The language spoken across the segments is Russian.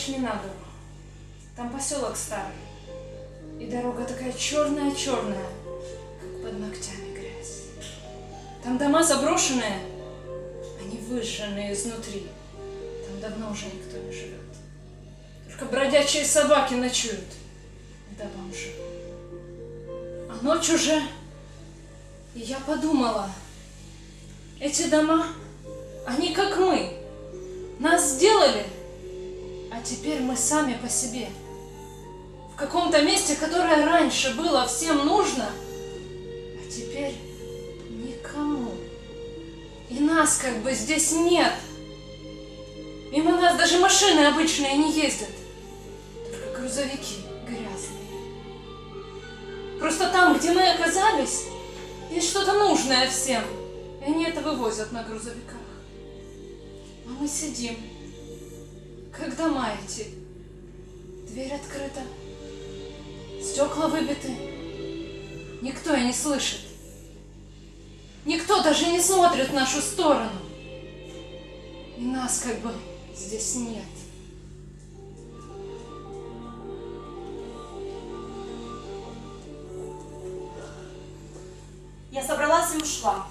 пошли на гору. Там поселок старый. И дорога такая черная-черная, как под ногтями грязь. Там дома заброшенные, они выжженные изнутри. Там давно уже никто не живет. Только бродячие собаки ночуют. Да бомжи. А ночь уже... И я подумала, эти дома, они как мы. Нас сделали, а теперь мы сами по себе. В каком-то месте, которое раньше было всем нужно, а теперь никому. И нас как бы здесь нет. Мимо нас даже машины обычные не ездят. Только грузовики грязные. Просто там, где мы оказались, есть что-то нужное всем. И они это вывозят на грузовиках. А мы сидим, как дома эти. Дверь открыта, стекла выбиты. Никто и не слышит. Никто даже не смотрит в нашу сторону. И нас как бы здесь нет. Я собралась и ушла.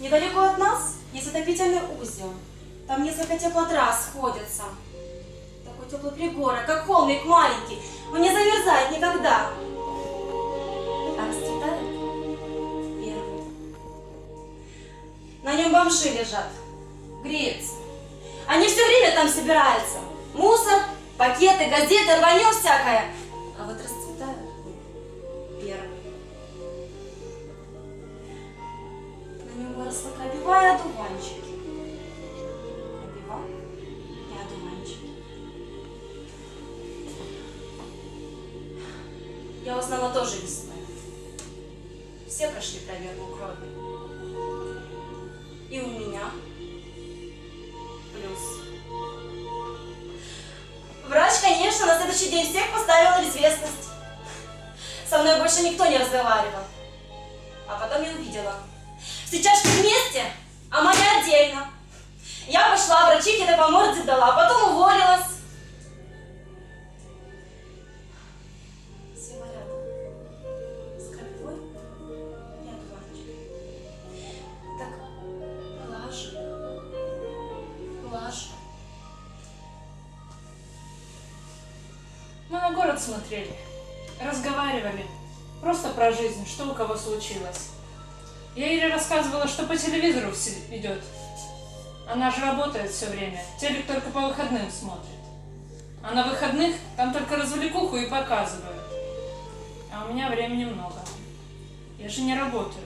Недалеко от нас есть отопительный узел. Там несколько теплотрасс сходятся. Теплый пригорок, как холмик маленький. Он не замерзает никогда. А расцветает первый. На нем бомжи лежат. Греются. Они все время там собираются. Мусор, пакеты, газеты, рванье всякое. А вот расцветает первый. На нем выросла крапива и одуванчики. Тоже весной. Все прошли проверку крови. И у меня плюс. Врач, конечно, на следующий день всех поставил в известность. Со мной больше никто не разговаривал. А потом я увидела. Все чашки вместе, а моя отдельно. Я пошла, врачихе это по морде дала, а потом уволилась. На город смотрели, разговаривали. Просто про жизнь, что у кого случилось. Я Ире рассказывала, что по телевизору все идет. Она же работает все время, телек только по выходным смотрит. А на выходных там только развлекуху и показывают. А у меня времени много. Я же не работаю.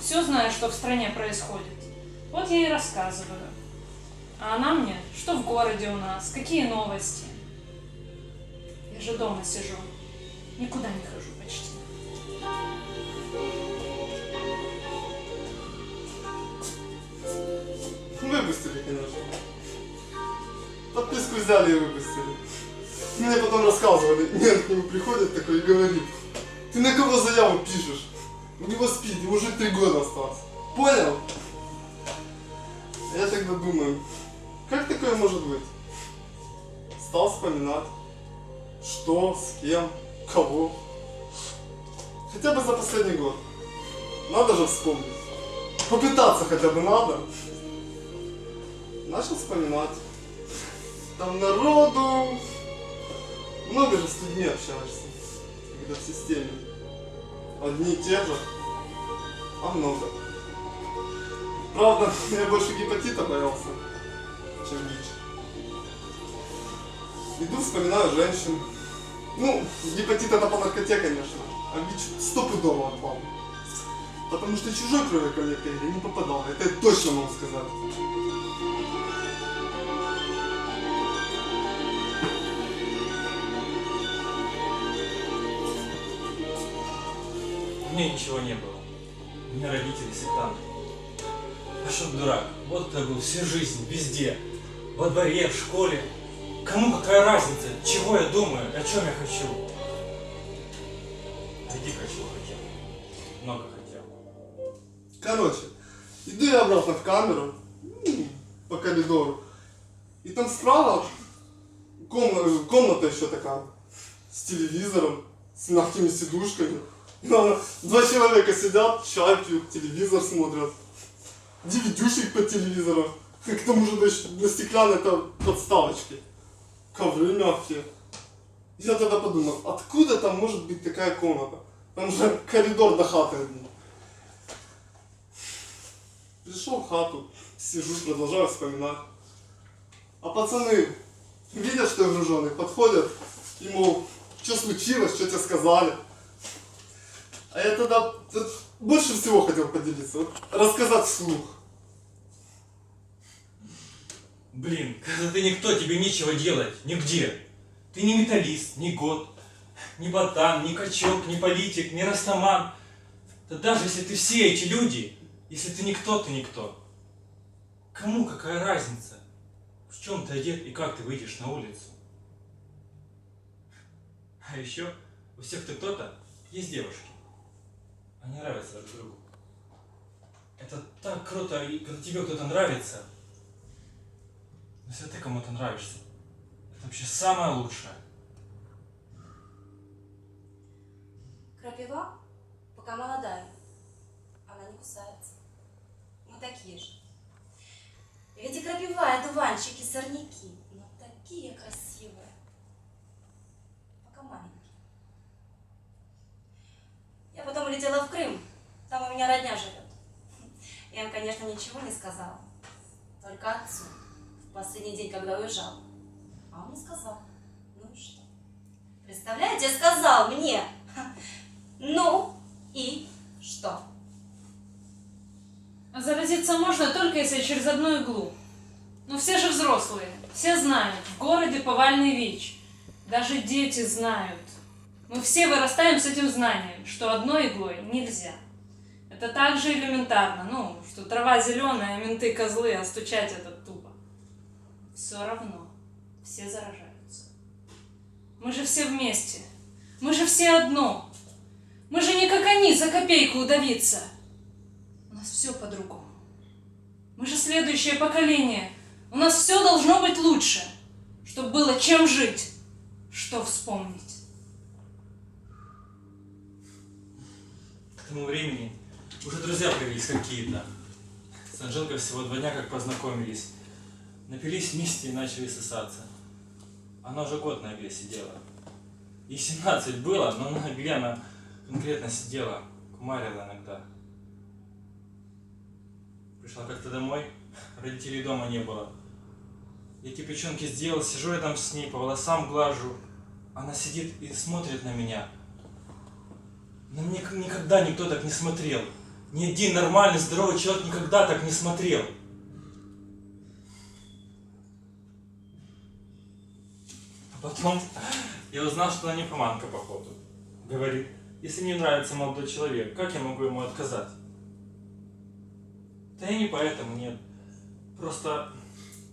Все знаю, что в стране происходит. Вот я и рассказываю. А она мне, что в городе у нас, какие новости. Я же дома сижу. Никуда не хожу почти. Выпустили, конечно. Подписку взяли и выпустили. Мне потом рассказывали, нет, к нему приходит такой и говорит, ты на кого заяву пишешь? У него спит, ему уже три года осталось. Понял? Я тогда думаю, как такое может быть? Стал вспоминать, что, с кем, кого. Хотя бы за последний год. Надо же вспомнить. Попытаться хотя бы надо. Начал вспоминать. Там народу. Много же с людьми общаешься, когда в системе. Одни и те же, а много. Правда, я больше гепатита боялся, чем ВИЧ. Иду, вспоминаю женщин. Ну, гепатит это по наркоте, конечно, а ВИЧ стопудово отпал. Потому что чужой крови ко мне я не попадал, это я точно могу сказать. У меня ничего не было. У меня родители сектанты. А чтоб дурак, вот был всю жизнь, везде. Во дворе, в школе. Кому какая разница, чего я думаю, о чем я хочу? Дико чего хотел. Много хотел. Короче, иду я обратно в камеру, м, по коридору, и там справа комната, комната еще такая, с телевизором, с мягкими сидушками. Ну, Два человека сидят, чай пьют, телевизор смотрят. DVD по телевизору. К тому же на стеклянной подставочке. Ковры мягкие. Я тогда подумал, откуда там может быть такая комната? Там же коридор до хаты. Пришел в хату, сижу, продолжаю вспоминать. А пацаны, видят, что я груженый, подходят и, мол, что случилось, что тебе сказали. А я тогда больше всего хотел поделиться, рассказать вслух. Блин, когда ты никто, тебе нечего делать, нигде. Ты не металлист, не год, не ботан, не качок, не политик, не растаман. Да даже если ты все эти люди, если ты никто, ты никто. Кому какая разница, в чем ты одет и как ты выйдешь на улицу? А еще у всех кто кто-то есть девушки. Они нравятся друг другу. Это так круто, когда тебе кто-то нравится, если ты кому-то нравишься, это вообще самое лучшее. Крапива, пока молодая, она не кусается. Мы такие же. Ведь и крапива, и дуванчики, и сорняки, но такие красивые. Пока маленькие. Я потом улетела в Крым, там у меня родня живет. Я им, конечно, ничего не сказала, только отцу, последний день, когда уезжал. А он сказал, ну что? Представляете, сказал мне, ну и что? А заразиться можно только если через одну иглу. Ну все же взрослые, все знают, в городе повальный ВИЧ. Даже дети знают. Мы все вырастаем с этим знанием, что одной иглой нельзя. Это так же элементарно, ну, что трава зеленая, менты козлы, а стучать это тупо. Все равно, все заражаются. Мы же все вместе. Мы же все одно. Мы же не как они, за копейку удавиться. У нас все по-другому. Мы же следующее поколение. У нас все должно быть лучше, чтобы было чем жить, что вспомнить. К тому времени уже друзья появились какие-то. С Анжелкой всего два дня как познакомились. Напились вместе и начали сосаться. Она уже год на игле сидела. Ей 17 было, но на игле она конкретно сидела, кумарила иногда. Пришла как-то домой, родителей дома не было. Я эти печенки сделал, сижу я там с ней, по волосам глажу. Она сидит и смотрит на меня. На меня никогда никто так не смотрел. Ни один нормальный, здоровый человек никогда так не смотрел. А потом я узнал, что она нимфоманка, походу. Говорит, если мне нравится молодой человек, как я могу ему отказать? Да я не поэтому, нет. Просто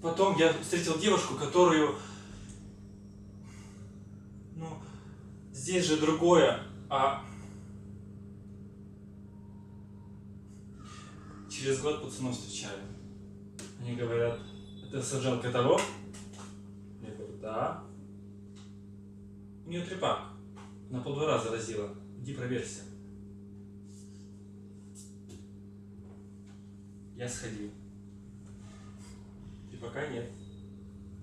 потом я встретил девушку, которую... Ну, здесь же другое, а Через год пацанов встречаю. Они говорят, это саджалка того? Я говорю, да. У нее трепак. На полдвора заразила. Иди проверься. Я сходил. И пока нет.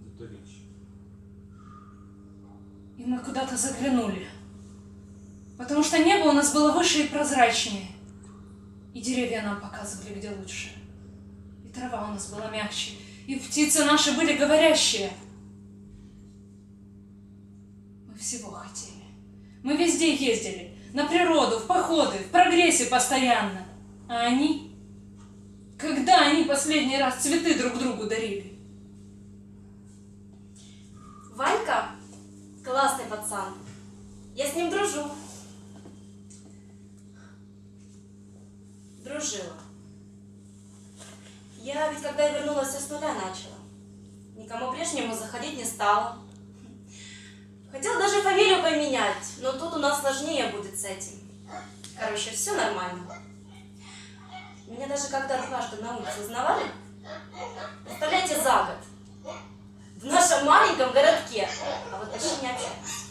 Зато ВИЧ. И мы куда-то заглянули. Потому что небо у нас было выше и прозрачнее. И деревья нам показывали, где лучше. И трава у нас была мягче. И птицы наши были говорящие. Всего хотели. Мы везде ездили. На природу, в походы, в прогрессе постоянно. А они? Когда они последний раз цветы друг другу дарили? Ванька классный пацан. Я с ним дружу. Дружила. Я ведь когда я вернулась, все с нуля начала. Никому прежнему заходить не стала. Хотела даже фамилию поменять, но тут у нас сложнее будет с этим. Короче, все нормально. Меня даже когда дважды на улице узнавали, представляете, за год. В нашем маленьком городке больше не общаемся.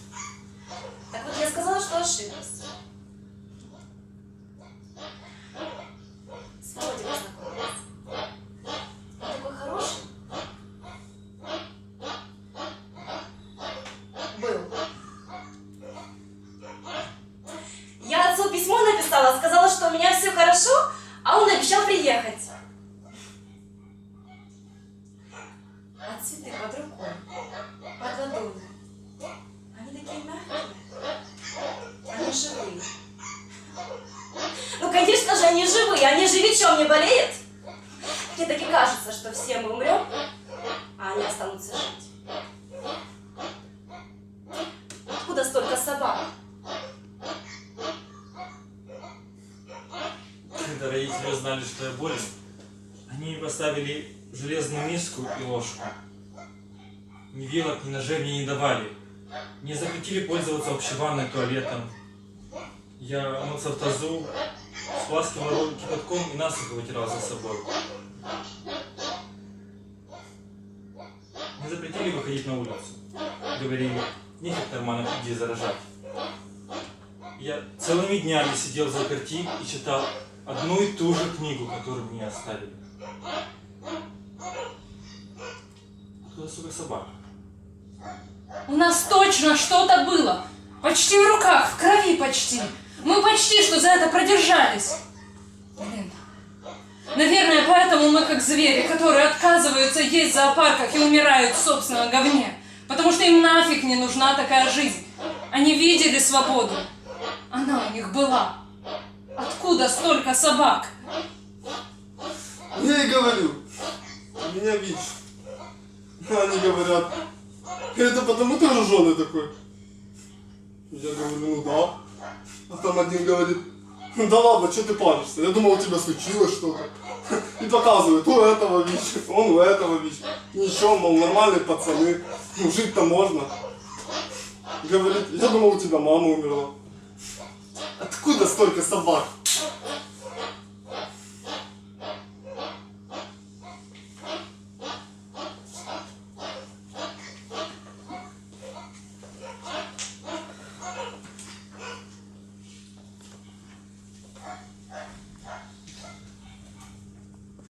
Так вот, я сказала, что ошиблась. С Володей познакомилась. Он такой хороший. Был. Я отцу письмо написала, сказала, что у меня все хорошо, а он обещал приехать. А цветы под рукой, под ладонью. Они такие мягкие. Они живые. Ну, конечно же, они живые. Они же вечом не болеют. Мне так и кажется, что все мы умрем, а они останутся жить. Откуда столько собак? Когда родители узнали, что я болен, они мне поставили железную миску и ложку. Ни вилок, ни ножей мне не давали. Мне запретили пользоваться общей ванной туалетом. Я мылся в тазу, спласкивал руки кипятком и насухо вытирал за собой. Мне запретили выходить на улицу. Говорили, нефиг нормально людей заражать. Я целыми днями сидел за заперти и читал одну и ту же книгу, которую мне оставили. Откуда, сука, собака? У нас точно что-то было. Почти в руках, в крови почти. Мы почти что за это продержались. Наверное, поэтому мы как звери, которые отказываются есть в зоопарках и умирают в собственном говне. Потому что им нафиг не нужна такая жизнь. Они видели свободу. Она у них была. Откуда столько собак? Я и говорю, меня. А Они говорят, это потому ты роженый такой. Я говорю, ну да. А там один говорит, «Ну да ладно, что ты паришься? Я думал, у тебя случилось что-то. И показывает, у этого ВИЧ, он у этого ВИЧ. Ничего, мол, нормальные пацаны, ну жить-то можно. Говорит, я думал, у тебя мама умерла. Откуда столько собак?